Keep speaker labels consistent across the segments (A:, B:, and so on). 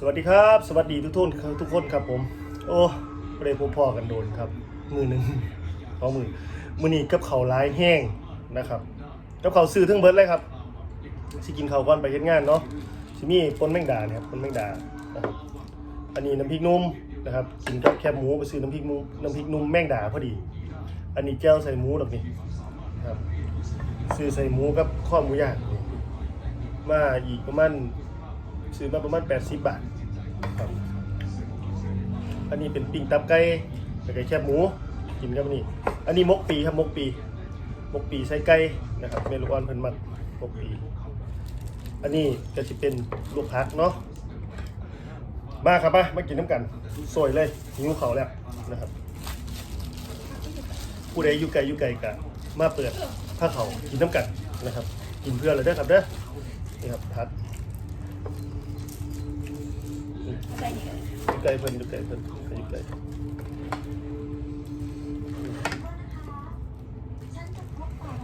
A: ส
B: วัสดีครับ สวัสดีทุกท่านทุกคนครับผม โอ้ไม่ได้พบพ่อกันโดนครับ มือหนึ่งเพรามือมือนี้กับเขาวร้ายแห้งนะครับกับเขาซื้อทั้งเบิร์ดเลยครับสิกินเขาก่อนไปเฮ็ดงานเนาะสิมีปนแมงดาเนี่ยครับปนแมงดานะครับอันนี้น้ำพริกนุ่มนะครับกินกับแคบหมูไปซื้อน้ำพริกนุ่มน้ำพริกนุ่มแมงดาพอดี อันนี้แก้วใส่หมูดอกนี่ครับซื้อใส่หมูกับข้อหมูย่างมาอีกประมาณ ซื้อมาประมาณ 80 บาทครับอันนี้เป็นปิ้งตับไก่แล้วก็แคบหมูกินกับนี่ อันนี้มกปีครับมกปี มกปีใส่ไก่นะครับเมลูกอ่อนเพิ่นมักมกปี อันนี้ก็จะเป็นลูกพักเนาะมาครับมามากินน้ำกันสวยเลยหิวเขาแล้วนะครับผู้ใดอยู่ไกลอยู่ไกลกะมาเปิดผ้าเขาวกินน้ำกันนะครับ กินเพื่อนเลยเด้อครับเด้อนี่ครับพัก
C: ใส่นี่กัน
B: อยู่ไกลเพิ่นอยู่ไกลเพิ่นอยู่ไกล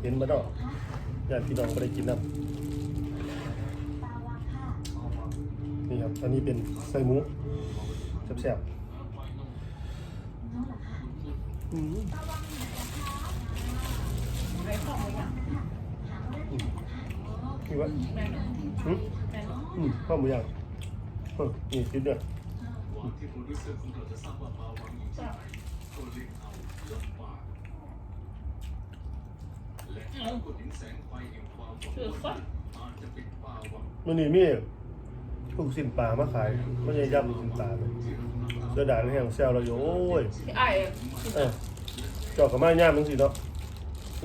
B: เห็นมาดอกญาติพี่น้องไม่ได้กินน้ำนี่ครับ อันนี้เป็นไส้หมูแซ่บๆอืม
C: ไว้ของไว้อย่าง
B: นี่วะ
C: แม่น
B: อืม
C: แม่น
B: อืมข้าวหมูย่าง นี่คิดเนี่ย
C: เอาคือฟัน
B: มันนี่มีลูกสินปลามาขายไม่ใช่ย่ำลูกสินปลาเลยเสื้อดานแห้งแซวเราอยู่โอ้ย
C: ที่ไอ้
B: เออเจอกกับมาย่ามมึงสิเนาะ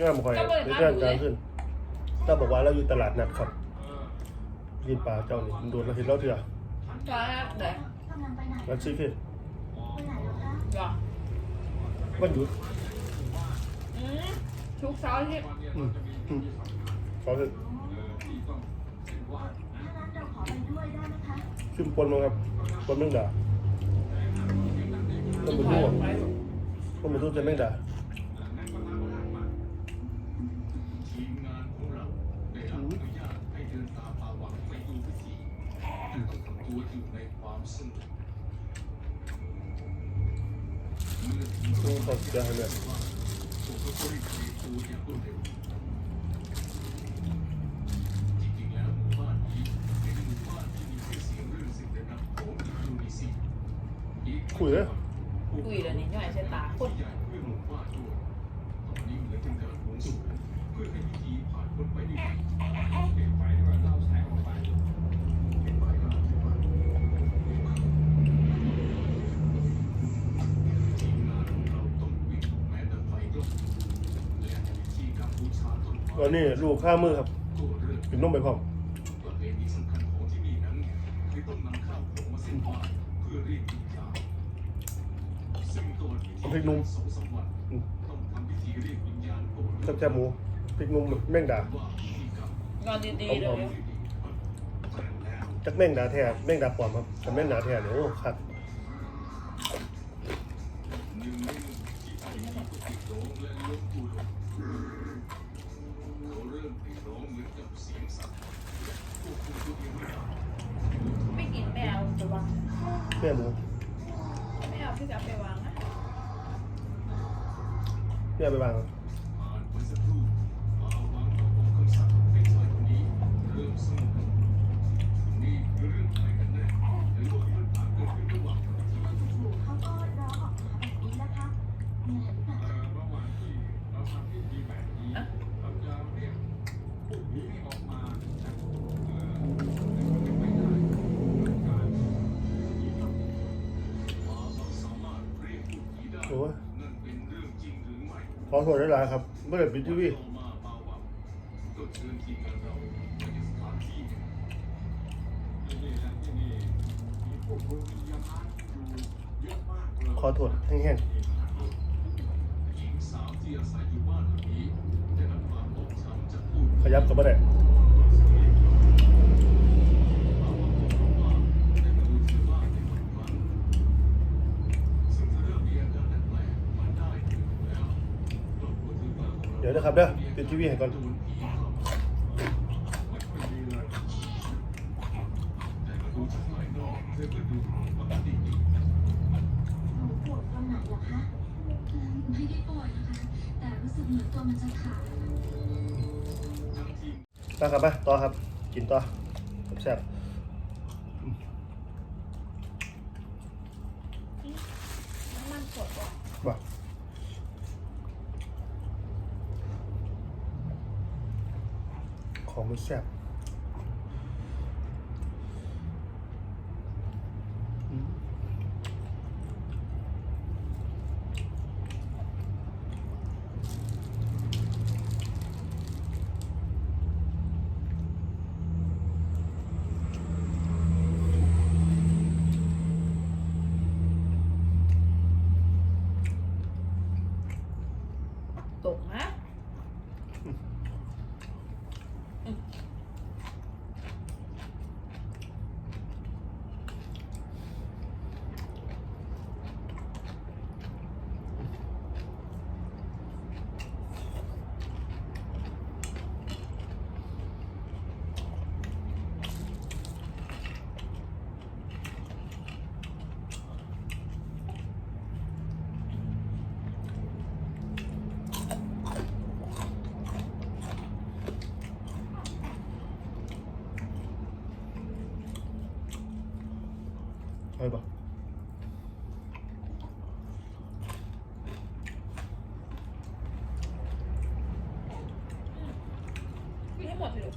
B: ย่ามคอย
C: ก็บ่ได้
B: เรื่
C: มา
B: อง
C: ดูเลย
B: การขึ้นถ้าบอกว่าเราอยู่ตลาดนัดครับกินปลาเจ้านี่มันโดนเราเห็นเราเถอะ
C: ฟ้าไหน
B: รัดซีฟิต
C: หรอ
B: วันหยุด
C: อืมทุกเช้าที่
B: อืมอืมขอเถอะขึ้นปนมาครับปนแมงดาต้นบุญ
C: ไป
B: ทุ่ง
C: ไป
B: ต้นบุญทุ่งจะแมงดา
A: คุ
B: ยเลยคุย
C: แล้วนี่ย่อยใช้ตาคน
A: เพื่อหมู่บ้านตารบวงสรวงเอให้พิธีผ่านพ้นไปด้วยดีเก็บไปด้วยเล่าแสงออกไปเก็บไปก็เก็บไปทีมงานของเราต้องวิ่งแม้แต่ไฟลุกและพิธีการบูชา ต้นไม้
B: ตอนนี้ลูกข้ามือครับ
A: ก็เริ่ม
B: กินนมไปพร้อม
A: ประเพณีสำคัญของที่นี่นั้นคือต้องนำข้าวของมาเส้นไหว้เพื่อเรียกวิญญาณซึ่งตอนพิธี
B: พริกนุ่ม
A: สองสามวันต้องทำพิธีเรียกวิญญาณก่อน
B: จับแคบหมูพริกนุ่มแมงดา
A: ว่าพิธีกรรม
C: นอนดีๆเลย
B: จักแมงดาแท้แมงดาปลอมครับแต่แมงดาแท้เนี่ยโอ้ครับ
A: หนึ่งในหมู่ที่ไทยมีผู้ติดร้องและลบผู้ลงเขาเริ่มติดร้องเหมือนกับเสียงสัตว์ควบคุมตัวเองไม่ได้
C: ไม่กินแมวจะวาง
B: แม่หมู
C: ไม่เอาพี่จะเอาไปวางนะ
B: แม่ไปวาง
A: ขอ
B: โทษด้วยหลายครับไม่ได้ปิดทีวี
A: ต่อมาปาวังก็เชิญทีมงานเราไปยังสถานที่หนึ่งที่นี่และที่นี่มีพวกดวงวิญญาณอยู่เข
B: อโทษแห้ง
A: หญิงสาวที่อาศัย ดี๋
B: ย
A: วนะ
B: ครับเด้อปิดทีวีให้ก่อน
A: ไม่ค่อยดีเลยแต่ก็ดูจากภายนอกเธอก็ดูปกติดี
D: หนูปวดตรงไหนเหรอคะไม่ได้ปวดนะคะแต่รู้สึกเหมือนตัวมันจะขาด
B: มาครับมาต่อครับ กินต่อแซ่บ
C: น้ำมันสดว่ะ
B: ๆบ่ ขอ
C: ห้หมดเลยลูก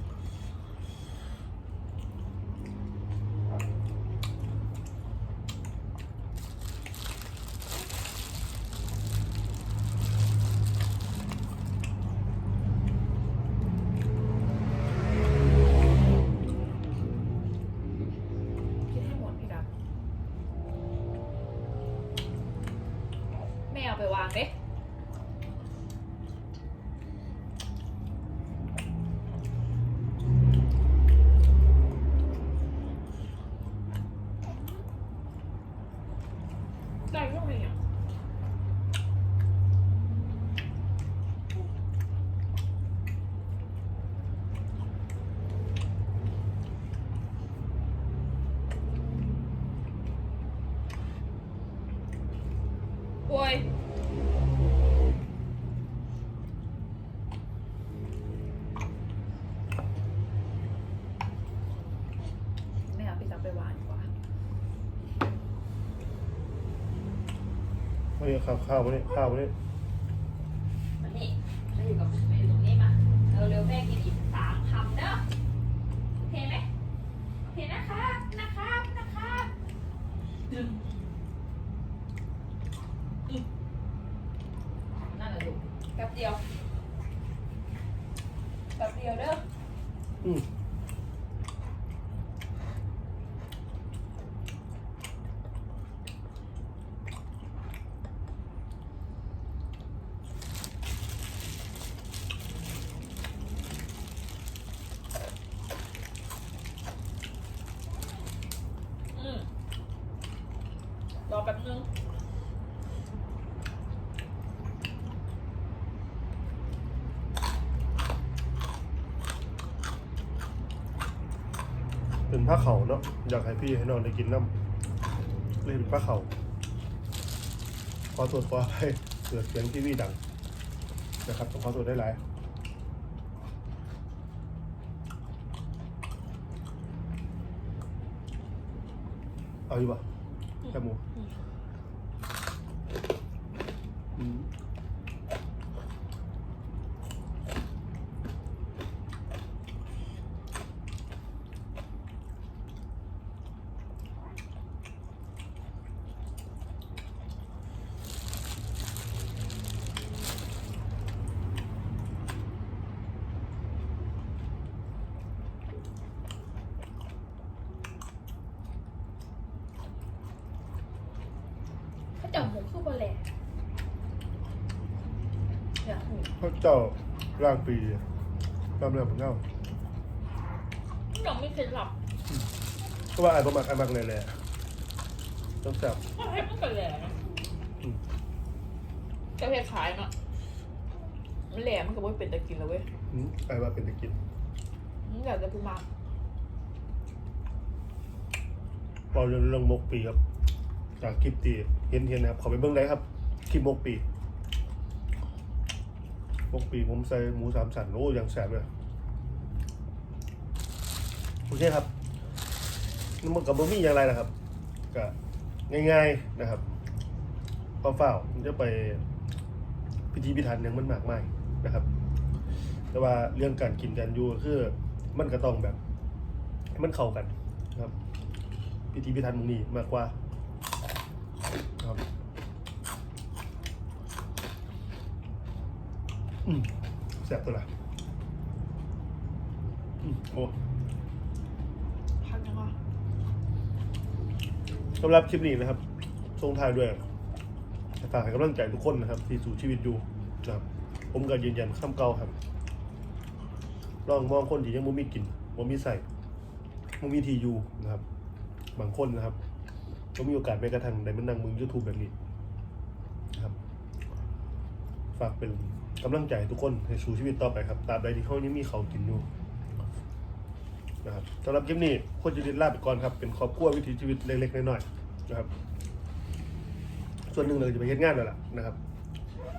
C: กินให้หมดพี่ดำไม่เอาไปวางเด้ได้ก็ไม่อะโอ้ย ไม่เอาพี่ดำไปวางดีกว่า
B: ไม่เอาข้าวข้าวมาเนี่ยข้าวมาเนี่ย
E: มานี่มาอยู่กับมาอยู่ตรงนี้มาเร็วๆแม่กินอีกสามคำเด้อโอเคไหมโอเคนะครับนะครับนะครับดึงอีกนั่นแหละลูกแป๊บเดียวแป๊บเดียวเด้อ
B: อืม
C: แป๊บนึง
B: เป็นผ้าเขาเนาะอยากให้พี่ให้นองได้กินน้ำเลยเป็นผ้าเขาวขอตรวจขอให้เกิดเสียงทีวีดัง นะครับต้องขอตรวจได้หลายเอาอยู่ปะแค่หมูอืม
C: เขาจั บหมูคือบะแหล่อยากหู
B: พระเจ้าร่างปีตามเรื่องของเงา
C: ยังไม่เคยหลับ
B: เพราะว่าไอ้ประมาณไอ้มากเลยแหละต้องจับ
C: ก็ให้มันกระแหล่นะ
B: อืม
C: จะเพศขายเนาะมันแหลมมันก็ไม่เป็นตะกินแล้วเว้ย
B: อืมไปว่าเป็นตะกิน
C: มันอยากจะพูดมาก
B: เราเรื่องเรื่องมกปีครับ จากคลิปตีเห็นเห็นนะครับขอไปเบื้องได้ครับ คลิปมกปีมกปีผมใส่หมูสามสันโอ้ยังแสบเลยโอเคครับมันกับบะหมี่อย่างไรนะครับก็ง่ายๆนะครับเฝ้ามันจะไปพิธีพิธันยังมันมากมายนะครับ แต่ว่าเรื่องการกินกันอยู่คือมันก็ต้องแบบ มันเข้ากันนะครับ พิธีพิธันมึงนี่มากกว่า ครับอืมแซ่บตัวละอืมโอ้
C: พักยังวะ
B: สำหรับคลิปนี้นะครับส่งท้ายด้วยฝากให้กำลังใจทุกคนนะครับ ที่สู่ชีวิตอยู่นะครับ ผมก็ยืนยันคำเก่าครับลองมองคนที่ยังบ่มีกินบ่มีใส่บ่มีทีอยู่นะครับ บางคนนะครับ ก็มีโอกาสไปกระทั่งได้มานั่งมึง YouTube แบบนี้นะครับ ฝากเป็นกำลังใจทุกคนให้สู่ชีวิตต่อไปครับตราบใดที่เขายังมีเขากินอยู่นะครับสำหรับคลิปนี้ควรจะดินลาไปก่อนครับ เป็นครอบครัววิถีชีวิตเล็กๆน้อยๆนะครับ ส่วนหนึ่งเลยจะไปเฮ็ดงานแล้วล่ะนะครับ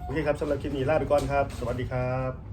B: โอเคครับสำหรับคลิปนี้ลาไปก่อนครับ สวัสดีครับ